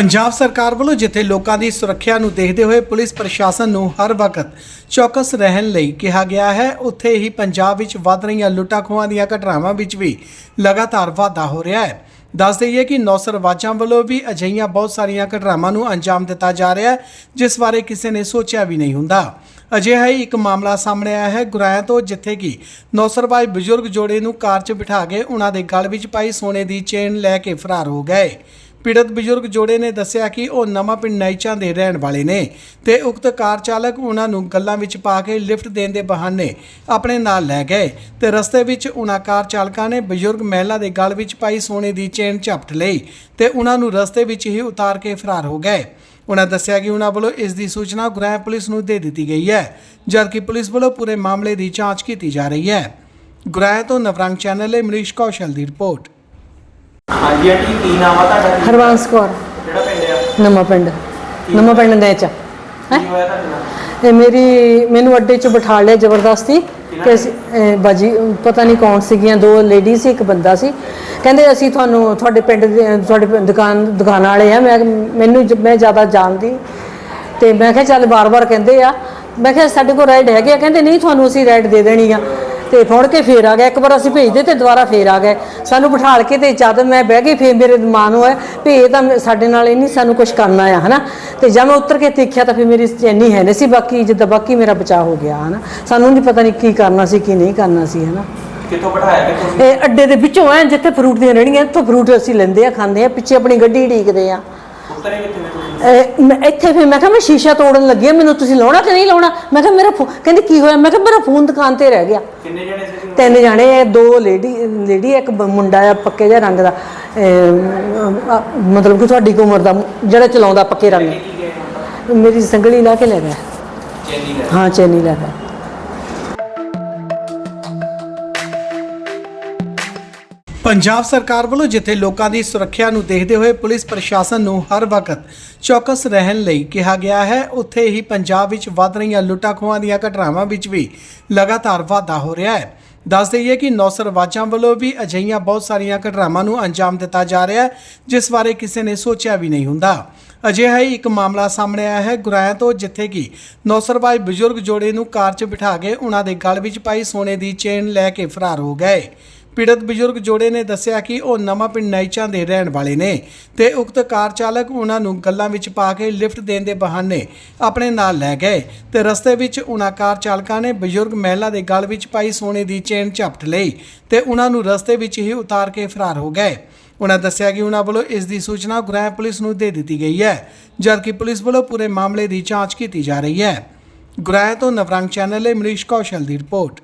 ਪੰਜਾਬ ਸਰਕਾਰ ਵੱਲੋਂ ਜਿੱਥੇ ਲੋਕਾਂ ਦੀ ਸੁਰੱਖਿਆ ਨੂੰ ਦੇਖਦੇ ਹੋਏ ਪੁਲਿਸ ਪ੍ਰਸ਼ਾਸਨ ਨੂੰ ਹਰ ਵਕਤ ਚੌਕਸ ਰਹਿਣ ਲਈ ਕਿਹਾ ਗਿਆ ਹੈ, ਉੱਥੇ ਹੀ ਪੰਜਾਬ ਵਿੱਚ ਵੱਧ ਰਹੀਆਂ ਲੁੱਟਾਂ ਖੋਹਾਂ ਦੀਆਂ ਘਟਨਾਵਾਂ ਵਿੱਚ ਵੀ ਲਗਾਤਾਰ ਵਾਧਾ ਹੋ ਰਿਹਾ ਹੈ। ਦੱਸ ਦਈਏ ਕਿ ਨੌਸਰਵਾਜਾਂ ਵੱਲੋਂ ਵੀ ਅਜਿਹੀਆਂ ਬਹੁਤ ਸਾਰੀਆਂ ਘਟਨਾਵਾਂ ਨੂੰ ਅੰਜਾਮ ਦਿੱਤਾ ਜਾ ਰਿਹਾ ਹੈ, ਜਿਸ ਬਾਰੇ ਕਿਸੇ ਨੇ ਸੋਚਿਆ ਵੀ ਨਹੀਂ ਹੁੰਦਾ। ਅਜਿਹਾ ਹੀ ਇੱਕ ਮਾਮਲਾ ਸਾਹਮਣੇ ਆਇਆ ਹੈ, ਗੁਰਾਇਆ ਤੋਂ, ਜਿੱਥੇ ਕਿ ਨੌਸਰਵਾਜ ਬਜ਼ੁਰਗ ਜੋੜੇ ਨੂੰ ਕਾਰ 'ਚ ਬਿਠਾ ਕੇ ਉਹਨਾਂ ਦੇ ਗਲ ਵਿੱਚ ਪਾਈ ਸੋਨੇ ਦੀ ਚੇਨ ਲੈ ਕੇ ਫਰਾਰ ਹੋ ਗਏ। ਪੀੜਤ ਬਜ਼ੁਰਗ ਜੋੜੇ ਨੇ ਦੱਸਿਆ ਕਿ ਉਹ ਨਵਾਂ ਪਿੰਡ ਨਾਈਚਾਂ ਦੇ ਰਹਿਣ ਵਾਲੇ ਨੇ ਤੇ ਉਕਤ ਕਾਰ ਚਾਲਕ ਉਹਨਾਂ ਨੂੰ ਗੱਲਾਂ ਵਿੱਚ ਪਾ ਕੇ ਲਿਫਟ ਦੇਣ ਦੇ ਬਹਾਨੇ ਆਪਣੇ ਨਾਲ ਲੈ ਗਏ ਤੇ ਰਸਤੇ ਵਿੱਚ ਉਹਨਾਂ ਕਾਰ ਚਾਲਕਾਂ ਨੇ ਬਜ਼ੁਰਗ ਮਹਿਲਾ ਦੇ ਗਲ ਵਿੱਚ ਪਾਈ ਸੋਨੇ ਦੀ ਚੇਨ ਝਪਟ ਲਈ ਤੇ ਉਹਨਾਂ ਨੂੰ ਰਸਤੇ ਵਿੱਚ ਹੀ ਉਤਾਰ ਕੇ ਫਰਾਰ ਹੋ ਗਏ। ਉਹਨਾਂ ਦੱਸਿਆ ਕਿ ਉਹਨਾਂ ਵੱਲੋਂ ਇਸ ਦੀ ਸੂਚਨਾ ਗੁਰਾਇਆ ਪੁਲਿਸ ਨੂੰ ਦੇ ਦਿੱਤੀ ਗਈ ਹੈ, ਜਦਕਿ ਪੁਲਿਸ ਵੱਲੋਂ ਪੂਰੇ ਮਾਮਲੇ ਦੀ ਜਾਂਚ ਕੀਤੀ ਜਾ ਰਹੀ ਹੈ। ਗੁਰਾਇਆ ਤੋਂ ਨਵਰੰਗ ਚੈਨਲ ਲਈ ਮਨੀਸ਼ ਕੌਸ਼ਲ ਦੀ ਰਿਪੋਰਟ। ਹਾਂਜੀ ਆਂਟੀ ਕੀ ਨਾਮ ਆ ਤੁਹਾਡਾ? ਜੀ? ਹਰਵੰਸ ਕੌਰ। ਕਿਹੜਾ ਪਿੰਡ ਆ? ਨਵਾਂ ਪਿੰਡ। ਨਵਾਂ ਪਿੰਡ ਦੇ ਚ ਕੀ ਹੋਇਆ ਤੁਹਾਡੇ ਨਾਲ? ਇਹ ਮੇਰੀ ਮੈਨੂੰ ਅੱਡੇ 'ਚ ਬਿਠਾ ਲਿਆ ਜ਼ਬਰਦਸਤੀ। ਕਿ ਅਸੀਂ- ਬਾਜੀ ਪਤਾ ਨਹੀਂ ਕੌਣ ਸੀਗੀਆਂ ਦੋ ਲੇਡੀ ਸੀ ਇੱਕ ਬੰਦਾ ਸੀ। ਕਹਿੰਦੇ ਅਸੀਂ ਤੁਹਾਨੂੰ ਤੁਹਾਡੇ ਪਿੰਡ ਦੇ ਤੁਹਾਡੇ ਪਿੰਡ ਦੁਕਾਨ ਦੁਕਾਨ ਵਾਲੇ ਆ। ਮੈਂ ਮੈਨੂੰ ਜ- ਮੈਂ ਜ਼ਿਆਦਾ ਜਾਣਦੀ। ਤੇ ਮੈਂ ਕਿਹਾ ਚੱਲ ਬਾਰ-ਬਾਰ ਕਹਿੰਦੇ ਆ। ਮੈਂ ਕਿਹਾ ਸਾਡੇ ਕੋਲ ਰਾਈਡ ਹੈਗੇ ਆ। ਕਹਿੰਦੇ ਨਹੀਂ ਤੁਹਾਨੂੰ ਅਸੀਂ ਰਾਈਡ ਦੇ ਦੇਣੀ ਆ। ਤੇ ਫੜ ਕੇ ਫੇਰ ਆ ਗਿਆ। ਇੱਕ ਵਾਰ ਅਸੀਂ ਭੇਜਦੇ ਤੇ ਦੁਬਾਰਾ ਫੇਰ ਆ ਗਏ। ਸਾਨੂੰ ਬਿਠਾਲ ਕੇ ਤੇ ਜਦ ਮੈਂ ਬਹਿ ਗਈ ਫੇਰ ਮੇਰੇ ਦਿਮਾਗ ਨੂੰ ਹੈ ਵੀ ਇਹ ਤਾਂ ਸਾਡੇ ਨਾਲ ਇਹ ਨਹੀਂ ਸਾਨੂੰ ਕੁਝ ਕਰਨਾ ਆ ਹਨਾ? ਤੇ ਜਦ ਮੈਂ ਉੱਤਰ ਕੇ ਦੇਖਿਆ ਤਾਂ ਫੇਰ ਮੇਰੀ ਚੈਨੀ ਹੈ ਨਹੀਂ ਸੀ ਬਾਕੀ ਜਿੱਦਾਂ ਬਾਕੀ ਮੇਰਾ ਬਚਾਅ ਹੋ ਗਿਆ ਹਨਾ? ਸਾਨੂੰ ਨਹੀਂ ਪਤਾ ਨਹੀਂ ਕੀ ਕਰਨਾ ਸੀ ਕੀ ਨਹੀਂ ਕਰਨਾ ਸੀ ਹਨਾ? ਕਿੱਥੋਂ ਬਿਠਾਇਆ ਕਿ ਤੁਸੀਂ ਇਹ ਅੱਡੇ ਦੇ ਵਿੱਚੋਂ ਐ ਜਿੱਥੇ ਫਰੂਟ ਦੀਆਂ ਰੇੜੀਆਂ ਇੱਥੋਂ ਫਰੂਟ ਅਸੀਂ ਲੈਂਦੇ ਆ ਖਾਂਦੇ ਆ ਪਿੱਛੇ ਆਪਣੀ ਗੱਡੀ ਢੀਕਦੇ ਆ। ਉੱਤਰੇ ਕਿੱਥੇ ਇਹ ਮੈਂ ਇੱਥੇ ਫਿਰ ਮੈਂ ਕਿਹਾ ਮੈਂ ਸ਼ੀਸ਼ਾ ਤੋੜਨ ਲੱਗੀ ਹਾਂ, ਮੈਨੂੰ ਤੁਸੀਂ ਲਾਉਣਾ ਕਿ ਨਹੀਂ ਲਾਉਣਾ? ਮੈਂ ਕਿਹਾ ਮੇਰਾ ਫੋ- ਕਹਿੰਦੀ ਕੀ ਹੋਇਆ? ਮੈਂ ਕਿਹਾ ਮੇਰਾ ਫੋਨ ਦੁਕਾਨ ਤੇ ਰਹਿ ਗਿਆ। ਕਿੰਨੇ ਜਣੇ ਸੀ ਤੁਸੀਂ? ਤਿੰਨ ਜਾਣੇ ਆ, ਦੋ ਲੇਡੀ ਲੇਡੀ ਇੱਕ ਬ- ਮੁੰਡਾ ਆ ਪੱਕੇ ਜਿਹਾ ਰੰਗ ਦਾ। ਅ, ਮਤਲਬ ਕਿ ਤੁਹਾਡੀ ਕੁ ਉਮਰ ਦਾ ਜਿਹੜਾ ਚਲਾਉਂਦਾ ਪੱਕੇ ਰੰਗ। ਕੀ ਗਏ? ਹੁਣ? ਮੇਰੀ ਸੰਗਲੀ ਲਾ ਕੇ ਲੈ ਗਿਆ। ਚੈਨੀ ਹਾਂ ਚੈਨੀ ਲੈ ਗਿਆ। ਪੰਜਾਬ ਸਰਕਾਰ ਵੱਲੋਂ ਜਿੱਥੇ ਲੋਕਾਂ ਦੀ ਸੁਰੱਖਿਆ ਨੂੰ ਦੇਖਦੇ ਹੋਏ ਪੁਲਿਸ ਪ੍ਰਸ਼ਾਸਨ ਨੂੰ ਹਰ ਵਕਤ ਚੌਕਸ ਰਹਿਣ ਲਈ ਕਿਹਾ ਗਿਆ ਹੈ, ਉੱਥੇ ਹੀ ਪੰਜਾਬ ਵਿੱਚ ਵੱਧ ਰਹੀਆਂ ਲੁੱਟਾਂ ਖੋਹਾਂ ਦੀਆਂ ਘਟਨਾਵਾਂ ਵਿੱਚ ਵੀ ਲਗਾਤਾਰ ਵਾਧਾ ਹੋ ਰਿਹਾ ਹੈ। ਦੱਸ ਦਈਏ ਕਿ ਨੌਸਰਵਾਜਾਂ ਵੱਲੋਂ ਵੀ ਅਜਿਹੀਆਂ ਬਹੁਤ ਸਾਰੀਆਂ ਘਟਨਾਵਾਂ ਨੂੰ ਅੰਜਾਮ ਦਿੱਤਾ ਜਾ ਰਿਹਾ ਹੈ, ਜਿਸ ਬਾਰੇ ਕਿਸੇ ਨੇ ਸੋਚਿਆ ਵੀ ਨਹੀਂ ਹੁੰਦਾ। ਅਜਿਹਾ ਹੀ ਇੱਕ ਮਾਮਲਾ ਸਾਹਮਣੇ ਆਇਆ ਹੈ, ਗੁਰਾਇਆ ਤੋਂ, ਜਿੱਥੇ ਕਿ ਨੌਸਰਵਾਜ ਬਜ਼ੁਰਗ ਜੋੜੇ ਨੂੰ ਕਾਰ 'ਚ ਬਿਠਾ ਕੇ ਉਹਨਾਂ ਦੇ ਗਲ ਵਿੱਚ ਪਾਈ ਸੋਨੇ ਦੀ ਚੇਨ ਲੈ ਕੇ ਫਰਾਰ ਹੋ ਗਏ। ਪੀੜਤ ਬਜ਼ੁਰਗ ਜੋੜੇ ਨੇ ਦੱਸਿਆ ਕਿ ਉਹ ਨਵਾਂ ਪਿੰਡ ਨਾਈਚਾਂ ਦੇ ਰਹਿਣ ਵਾਲੇ ਨੇ ਤੇ ਉਕਤ ਕਾਰ ਚਾਲਕ ਉਹਨਾਂ ਨੂੰ ਗੱਲਾਂ ਵਿੱਚ ਪਾ ਕੇ ਲਿਫਟ ਦੇਣ ਦੇ ਬਹਾਨੇ ਆਪਣੇ ਨਾਲ ਲੈ ਗਏ ਤੇ ਰਸਤੇ ਵਿੱਚ ਉਹਨਾਂ ਕਾਰ ਚਾਲਕਾਂ ਨੇ ਬਜ਼ੁਰਗ ਮਹਿਲਾ ਦੇ ਗਲ ਵਿੱਚ ਪਾਈ ਸੋਨੇ ਦੀ ਚੇਨ ਝਪਟ ਲਈ ਤੇ ਉਹਨਾਂ ਨੂੰ ਰਸਤੇ ਵਿੱਚ ਹੀ ਉਤਾਰ ਕੇ ਫਰਾਰ ਹੋ ਗਏ। ਉਹਨਾਂ ਦੱਸਿਆ ਕਿ ਉਹਨਾਂ ਵੱਲੋਂ ਇਸ ਦੀ ਸੂਚਨਾ ਗੁਰਾਇ ਪੁਲਿਸ ਨੂੰ ਦੇ ਦਿੱਤੀ ਗਈ ਹੈ, ਜਦਕਿ ਪੁਲਿਸ ਵੱਲੋਂ ਪੂਰੇ ਮਾਮਲੇ ਦੀ ਜਾਂਚ ਕੀਤੀ ਜਾ ਰਹੀ ਹੈ। ਗੁਰਾਇ ਤੋਂ ਨਵਰੰਗ ਚੈਨਲ ਲਈ ਮਨੀਸ਼ ਕੌਸ਼ਲ ਦੀ ਰਿਪੋਰਟ।